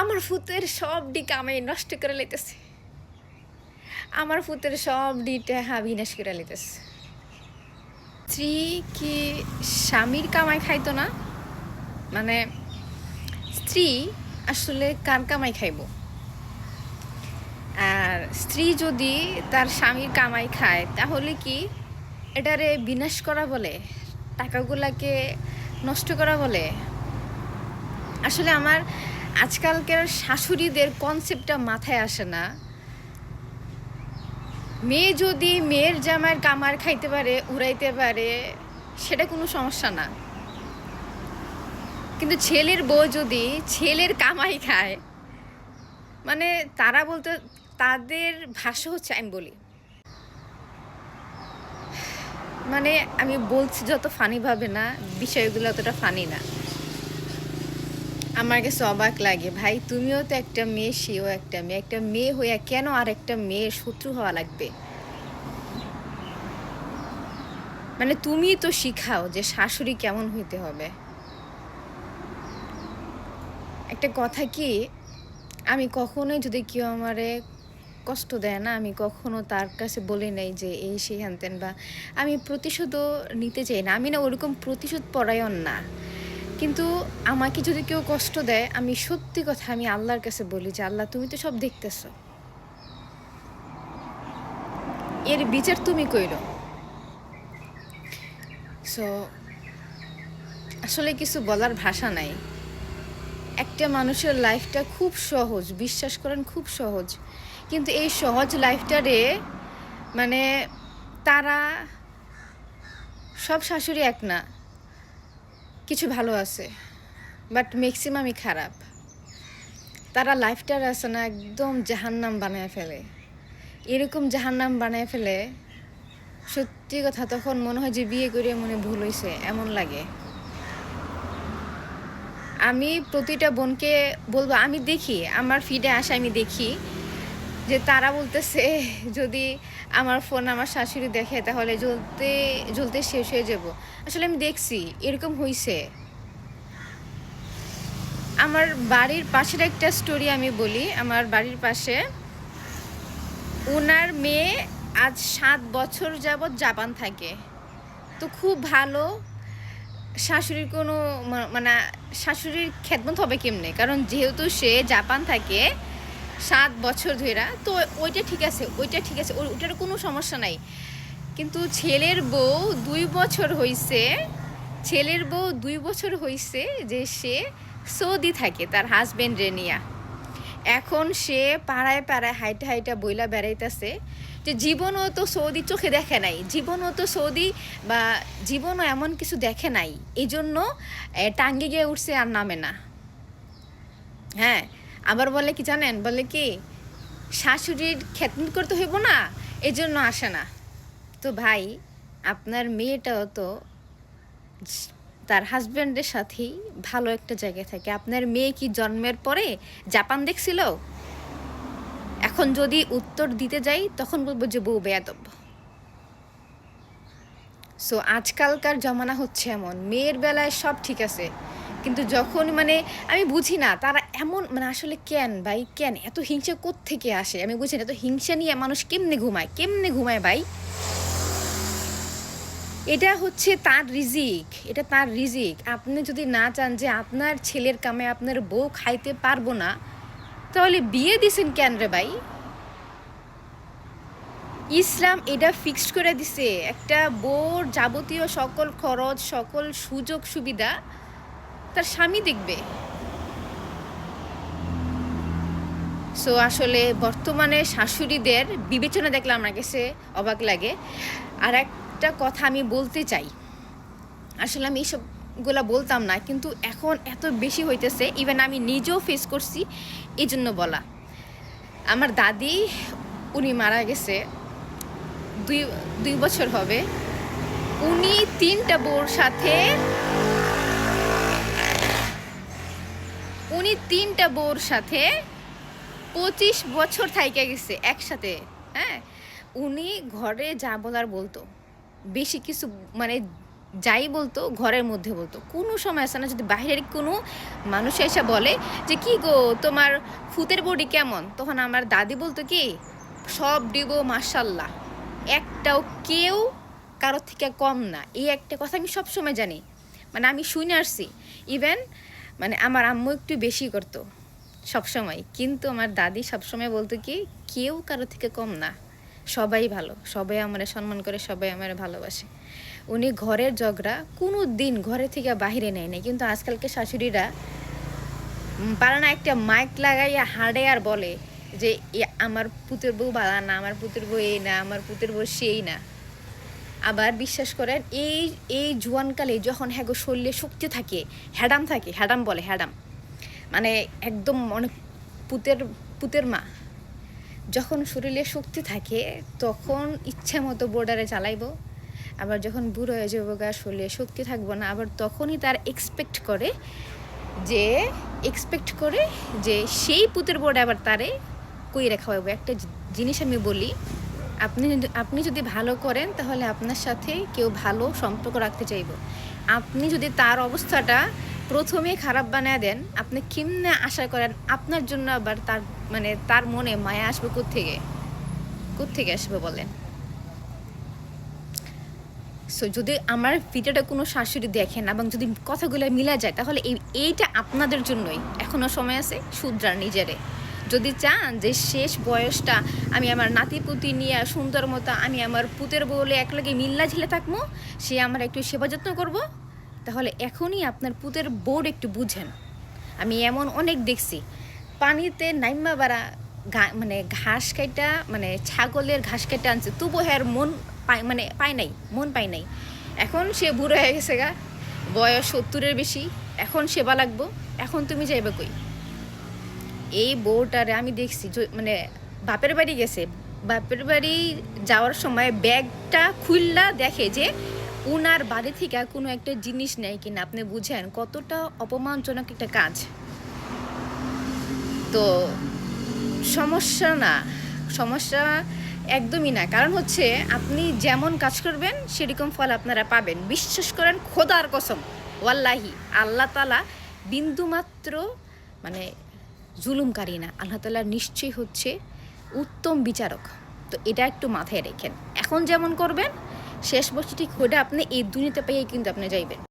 আমার ফুতের সব ডি কামাই নষ্ট করে লইতেছে। আমার ফুতের সব ডিটা বিনাশ করে লইতেছে। স্ত্রী কি স্বামীর কামাই খাইতো না? মানে স্ত্রী আসলে কার কামাই খাইব? আর স্ত্রী যদি তার স্বামীর কামাই খায়, তাহলে কি এটারে বিনাশ করা বলে? টাকাগুলাকে নষ্ট করা বলে? আসলে আমার আজকালকার শাশুড়িদের কনসেপ্টটা মাথায় আসে না। মেয়ে যদি মেয়ের জামার কামার খাইতে পারে, উড়াইতে পারে, সেটা কোনো সমস্যা না। কিন্তু ছেলের বউ যদি ছেলের কামাই খায় মানে তারা বলতে, তাদের ভাষা হচ্ছে, আমি বলি। মানে আমি বলছি যত ফানি ভাবে না, বিষয়গুলো অতটা ফানি না। আমার কাছে অবাক লাগে। ভাই, তুমিও তো একটা মেয়ে, সেও একটা মেয়ে। একটা মেয়ে হইয়া কেন আর একটা মেয়ের শত্রু হওয়া লাগবে? মানে তুমি তো শিখাও যে শাশুড়ি কেমন হইতে হবে। একটা কথা কি, আমি কখনোই যদি কেউ আমারে কষ্ট দেয় না, আমি কখনো তার কাছে বলে নেই যে এই সেই হ্যানতেন বা আমি প্রতিশোধও নিতে চাই না। আমি না ওরকম প্রতিশোধ পরায়ণ না। কিন্তু আমাকে যদি কেউ কষ্ট দেয়, আমি সত্যি কথা আমি আল্লাহর কাছে বলি যে, আল্লাহ, তুমি তো সব দেখতেছ। এর বিচার তুমি কইল সো আসলে কিছু বলার ভাষা নাই। একটা মানুষের লাইফটা খুব সহজ, বিশ্বাস করেন, খুব সহজ। কিন্তু এই সহজ লাইফটারে মানে তারা সব শাশুড়ি এক না। কিছু ভালো আছে বাট ম্যাক্সিমামই খারাপ। তারা লাইফটার আছে না, একদম জাহান্নাম বানায় ফেলে। এরকম জাহান্নাম বানায় ফেলে, সত্যি কথা তখন মনে হয় যে বিয়ে করে মনে ভুল হয়েছে এমন লাগে। আমি প্রতিটা বোনকে বলব, আমি দেখি, আমার ফিডে আসে আমি দেখি যে তারা বলতেছে, যদি আমার ফোন আমার শাশুড়ি দেখে, তাহলে জ্বলতে জ্বলতে শেষ হয়ে যাব। আসলে আমি দেখছি, এরকম হইছে। আমার বাড়ির পাশের একটা স্টোরি আমি বলি। আমার বাড়ির পাশে ওনার মেয়ে আজ সাত বছর যাবৎ জাপান থাকে। তো খুব ভালো শাশুড়ির কোনো মানে শাশুড়ির খেদমত হবে কেমনে? কারণ যেহেতু সে জাপান থাকে সাত বছর ধরে তো ওইটা ঠিক আছে, ওইটা ঠিক আছে, ওই- ওইটার কোনো সমস্যা নাই। কিন্তু ছেলের বউ দুই বছর হইছে, ছেলের বউ দুই বছর হইছে যে সে সৌদি থাকে, তার হাজবেন্ড রেনিয়া এখন সে পাড়ায় পাড়ায় হাইটা হাইটা বইলা বেড়াইতেছে যে জীবনও তো সৌদি চোখে দেখে নাই, জীবনও তো সৌদি বা জীবনও এমন কিছু দেখে নাই এই জন্য টাঙ্গে গিয়ে উঠছে আর নামে না। হ্যাঁ আবার বলে কি জানেন? বলে কি, শাশুড়ির খেতমত করতে হইব না এই জন্য আসে না। তো ভাই, আপনার মেয়েটাও তো তার হাজব্যান্ডের সাথেই ভালো একটা জায়গায় থাকে। আপনার মেয়ে কি জন্মের পরে জাপান দেখছিল? এখন যদি উত্তর দিতে যাই, তখন বলব যে বউ বেয়াদব। সো আজকালকার জমানা হচ্ছে এমন, মেয়ের বেলায় সব ঠিক আছে। কিন্তু যখন মানে আমি বুঝি না, তারা এমন মানে আসলে কেন ভাই, কেন? এত হিংসা থেকে আসে? আমি বুঝি না, এত হিংসা নিয়ে মানুষ কেমনে ঘুমায়? কেমনে ঘুমায় ভাই? এটা হচ্ছে তার রিজিক, এটা তার রিজিক। আপনি যদি না চান যে আপনার ছেলের কামে আপনার বউ খাইতে পারব না, তাহলে বিয়ে দিছেন কেন রে ভাই? ইসলাম এটা ফিক্সড করে দিছে। একটা বউর যাবতীয় সকল খরচ, সকল সুযোগ সুবিধা তার স্বামী দেখবে। সো আসলে বর্তমানে শাশুড়িদের বিবেচনা দেখলে আমার কাছে অবাক লাগে। আর একটা কথা আমি বলতে চাই। আসলে আমি এইসবগুলা বলতাম না, কিন্তু এখন এত বেশি হইতেছে ইভেন আমি নিজেও ফেস করছি এই জন্য বলা। আমার দাদি, উনি মারা গেছে দুই দুই বছর হবে। উনি তিনটা বউর সাথে উনি তিনটা বউর সাথে পঁচিশ বছর থাইকে গেছে একসাথে হ্যাঁ? উনি ঘরে যা বলার বলতো, বেশি কিছু মানে যাই বলতো, ঘরের মধ্যে বলতো। কোনো সময় আসে না যদি বাইরের কোনো মানুষ এসে বলে যে, কি গো, তোমার ফুতের বডি কেমন? তখন আমার দাদি বলতো কি, সব ডিগো মার্শাল্লাহ একটাও কেউ কারোর থেকে কম না। এই একটা কথা আমি সবসময় জানি। মানে আমি শুনে আসছি। ইভেন মানে আমার আম্মু একটু বেশি করতো সবসময়। কিন্তু আমার দাদি সবসময় বলতো কি, কেউ কারও থেকে কম না। সবাই ভালো, সবাই আমার সম্মান করে, সবাই আমার ভালোবাসে। উনি ঘরের ঝগড়া কোনো দিন ঘরে থেকে বাহিরে নেয় নাই। কিন্তু আজকালকে শাশুড়িরা পারে না একটা মাইক লাগাইয়া হাঁড়ে আর বলে যে আমার পুতুর বউ বালা না, আমার পুতুর বউ এই না, আমার পুতের বউ সেই না। আবার বিশ্বাস করেন, এই এই জোয়ানকালে যখন হ্যাগো শরীরে শক্তি থাকে, হ্যাডাম থাকে, হ্যাডাম বলে, হ্যাডাম। মানে একদম অনেক পুতের পুতের মা। যখন শরীরে শক্তি থাকে, তখন ইচ্ছে মতো বোর্ডারে চালাইবো। আবার যখন বুড়ো হয়ে যাব গা, শরীরে শক্তি থাকব না। আবার তখনই তার এক্সপেক্ট করে যে এক্সপেক্ট করে যে সেই পুতের বোর্ডে আবার তারে কই রেখা হবে একটা জিনিস আমি বলি আপনি আপনি যদি ভালো করেন, তাহলে আপনার সাথে কেউ ভালো সম্পর্ক রাখতে চাইব। আপনি যদি তার অবস্থাটা প্রথমে খারাপ বানায় দেন, আপনি কেমনে আশা করেন আপনার জন্য আবার তার মানে তার মনে মায়া আসবে কোত্থেকে? কোত্থেকে আসবে বলেন? সো যদি আমার ভিডিওটা কোনো শাশুড়ি দেখেন এবং যদি কথাগুলো মিলা যায়, তাহলে এই, এইটা আপনাদের জন্যই। এখনও সময় আছে শুদ্রার নিজেরে। যদি চান যে শেষ বয়সটা আমি আমার নাতি পুতি নিয়ে সুন্দর মতো আমি আমার পুতের বলে একলগে মিল্লা ঝিলে থাকব, সে আমার একটু সেবা যত্ন করব, তাহলে এখনই আপনার পুতের বোর্ড একটু বুঝেন। আমি এমন অনেক দেখছি, পানিতে নাইমা বাড়া মানে ঘাস কাইটা মানে ছাগলের ঘাস কেটে আনছে, তবু হ্যার মন পায় মানে পায় নাই, মন পায় নাই। এখন সে বুড়ো হয়ে গেছে গা, বয়স সত্তরের বেশি, এখন সেবা লাগবো, এখন তুমি যাইবে কই? এই বউটারে আমি দেখছি মানে বাপের বাড়ি গেছে। বাপের বাড়ি যাওয়ার সময় ব্যাগটা খুললা দেখে যে উনার বাড়ি থেকে কোনো একটা জিনিস নেই কিনা, আপনি বুঝেন কতটা অপমানজনক একটা কাজ। তো সমস্যা না, সমস্যা একদমই না। কারণ হচ্ছে আপনি যেমন কাজ করবেন, সেরকম ফল আপনারা পাবেন। বিশ্বাস করেন, খোদার কসম, ওয়াল্লাহি, আল্লাহ তালা বিন্দুমাত্র মানে জুলুমকারী না। আল্লাহ তালা নিশ্চয়ই হচ্ছে উত্তম বিচারক। তো এটা একটু মাথায় রেখেন। এখন যেমন করবেন, শেষ বছর ঠিক হইটা আপনি এই দুনিয়াতে পাইয়ে কিন্তু আপনি যাইবেন।